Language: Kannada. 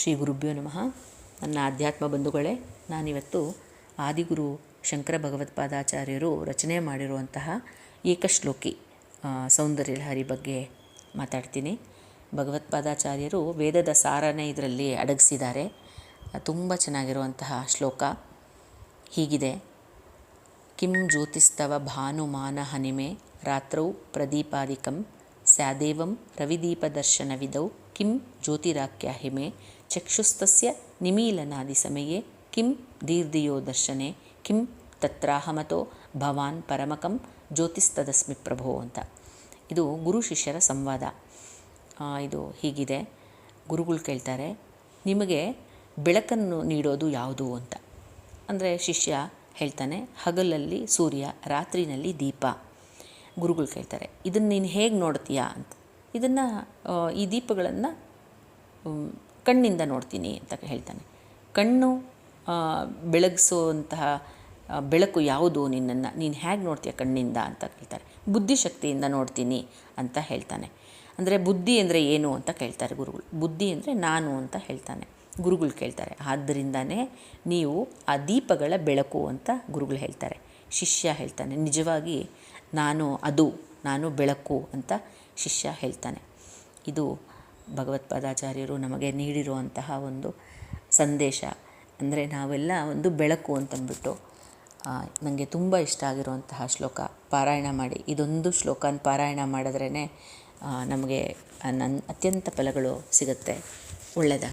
ಶ್ರೀ ಗುರುಭ್ಯೋ ನಮಃ. ನನ್ನ ಆಧ್ಯಾತ್ಮ ಬಂಧುಗಳೇ, ನಾನಿವತ್ತು ಆದಿಗುರು ಶಂಕರ ಭಗವತ್ಪಾದಾಚಾರ್ಯರು ರಚನೆ ಮಾಡಿರುವಂತಹ ಏಕಶ್ಲೋಕಿ ಸೌಂದರ್ಯ ಲಹರಿ ಬಗ್ಗೆ ಮಾತಾಡ್ತೀನಿ. ಭಗವತ್ಪಾದಾಚಾರ್ಯರು ವೇದದ ಸಾರನೇ ಇದರಲ್ಲಿ ಅಡಗಿಸಿದ್ದಾರೆ. ತುಂಬ ಚೆನ್ನಾಗಿರುವಂತಹ ಶ್ಲೋಕ. ಹೀಗಿದೆ. ಕಿಂ ಜ್ಯೋತಿಸ್ತವ ಭಾನುಮಾನ ಹನಿಮೆ ರಾತ್ರೌ ಪ್ರದೀಪಾದಿಕಂ ಸ್ಯಾದೇವಂ ರವಿದೀಪದರ್ಶನವಿದೌ ಹಿಮೆ ಚಕ್ಷುಸ್ತಸ್ಯ ನಿಮೀಲನಾದಿಸಮಯೇ ಕಿಂ ದೀರ್ಧಿಯೋ ದರ್ಶನೆ ಕಿಂ ತತ್ರಾಹಮತೋ ಭವಾನ್ ಪರಮಕಂ ಜ್ಯೋತಿಸ್ತದಸ್ಮಿ ಪ್ರಭೋ ಅಂತ. ಇದು ಗುರು ಶಿಷ್ಯರ ಸಂವಾದ. ಇದು ಹೀಗಿದೆ. ಗುರುಗಳು ಕೇಳ್ತಾರೆ, ನಿಮಗೆ ಬೆಳಕನ್ನು ನೀಡೋದು ಯಾವುದು ಅಂತ? ಅಂದರೆ ಶಿಷ್ಯ ಹೇಳ್ತಾನೆ, ಹಗಲಲ್ಲಿ ಸೂರ್ಯ, ರಾತ್ರಿನಲ್ಲಿ ದೀಪ. ಗುರುಗಳು ಕೇಳ್ತಾರೆ, ಇದನ್ನು ನೀನು ಹೇಗೆ ನೋಡ್ತೀಯಾ? ಅಂತ. ಇದನ್ನು ಈ ದೀಪಗಳನ್ನು ಕಣ್ಣಿಂದ ನೋಡ್ತೀನಿ ಅಂತ ಹೇಳ್ತಾನೆ. ಕಣ್ಣು ಬೆಳಗ್ಸೋ ಬೆಳಗಿಸುವಂತಹ ಬೆಳಕು ಯಾವುದು ನಿನ್ನನ್ನು, ನೀನು ಹೇಗೆ ನೋಡ್ತೀಯ ಕಣ್ಣಿಂದ ಅಂತ ಕೇಳ್ತಾರೆ. ಬುದ್ಧಿಶಕ್ತಿಯಿಂದ ನೋಡ್ತೀನಿ ಅಂತ ಹೇಳ್ತಾನೆ. ಅಂದರೆ ಬುದ್ಧಿ ಅಂದರೆ ಏನು ಅಂತ ಕೇಳ್ತಾರೆ ಗುರುಗಳು. ಬುದ್ಧಿ ಅಂದರೆ ನಾನು ಅಂತ ಹೇಳ್ತಾನೆ. ಗುರುಗಳು ಕೇಳ್ತಾರೆ. ಆದ್ದರಿಂದನೇ ನೀವು ಆ ದೀಪಗಳ ಬೆಳಕು ಅಂತ ಗುರುಗಳು ಹೇಳ್ತಾರೆ. ಶಿಷ್ಯ ಹೇಳ್ತಾನೆ, ನಿಜವಾಗಿ ನಾನು ಅದು, ನಾನು ಬೆಳಕು ಅಂತ ಶಿಷ್ಯ ಹೇಳ್ತಾನೆ. ಇದು ಭಗವತ್ಪಾದಾಚಾರ್ಯರು ನಮಗೆ ನೀಡಿರುವಂತಹ ಒಂದು ಸಂದೇಶ. ಅಂದರೆ ನಾವೆಲ್ಲ ಒಂದು ಬೆಳಕು ಅಂತಂದ್ಬಿಟ್ಟು ನನಗೆ ತುಂಬ ಇಷ್ಟ ಆಗಿರುವಂತಹ ಶ್ಲೋಕ, ಪಾರಾಯಣ ಮಾಡಿ. ಇದೊಂದು ಶ್ಲೋಕನ ಪಾರಾಯಣ ಮಾಡಿದ್ರೇ ನಮಗೆ ನನ್ನ ಅತ್ಯಂತ ಫಲಗಳು ಸಿಗುತ್ತೆ. ಒಳ್ಳೆಯದಾಗ